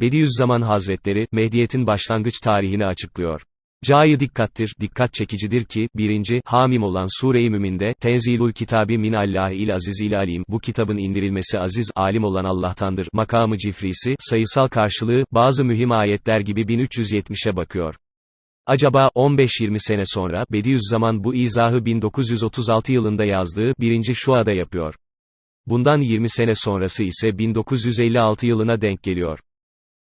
Bediüzzaman Hazretleri, Mehdiyet'in başlangıç tarihini açıklıyor. Cayı dikkattir, dikkat çekicidir ki, 1. Hamim olan Sure-i Mümin'de, Tenzilul Kitabi min il aziz il alim, bu kitabın indirilmesi aziz, alim olan Allah'tandır, makamı cifrisi, sayısal karşılığı, bazı mühim ayetler gibi 1370'e bakıyor. Acaba, 15-20 sene sonra, Bediüzzaman bu izahı 1936 yılında yazdığı, 1. Şua'da yapıyor. Bundan 20 sene sonrası ise 1956 yılına denk geliyor.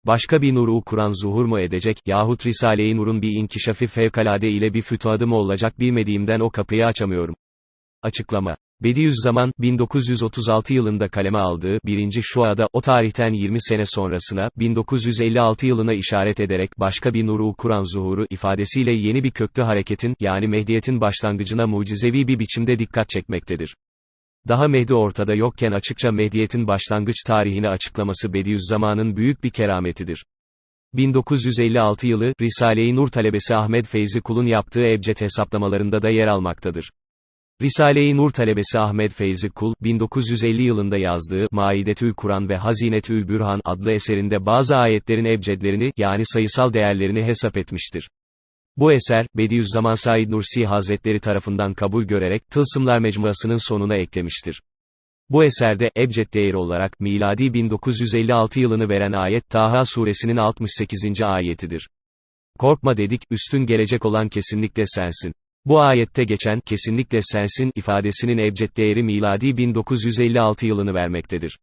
Başka bir nuru Kur'an zuhur mu edecek, yahut Risale-i Nur'un bir inkişafı fevkalade ile bir fütuhadı mı olacak bilmediğimden o kapıyı açamıyorum. Açıklama. Bediüzzaman, 1936 yılında kaleme aldığı, 1. Şua'da, o tarihten 20 sene sonrasına, 1956 yılına işaret ederek, başka bir nuru Kur'an zuhuru ifadesiyle yeni bir köklü hareketin, yani Mehdiyet'in başlangıcına mucizevi bir biçimde dikkat çekmektedir. Daha Mehdi ortada yokken açıkça Mehdiyet'in başlangıç tarihini açıklaması Bediüzzaman'ın büyük bir kerametidir. 1956 yılı, Risale-i Nur talebesi Ahmet Feyzi Kul'un yaptığı ebced hesaplamalarında da yer almaktadır. Risale-i Nur talebesi Ahmet Feyzi Kul, 1950 yılında yazdığı Maidetül Kur'an ve Hazinetül Bürhan adlı eserinde bazı ayetlerin ebcedlerini, yani sayısal değerlerini hesap etmiştir. Bu eser, Bediüzzaman Said Nursi Hazretleri tarafından kabul görerek, Tılsımlar Mecmuası'nın sonuna eklemiştir. Bu eserde, ebced değeri olarak, miladi 1956 yılını veren ayet, Taha suresinin 68. ayetidir. Korkma dedik, üstün gelecek olan kesinlikle sensin. Bu ayette geçen, kesinlikle sensin, ifadesinin ebced değeri miladi 1956 yılını vermektedir.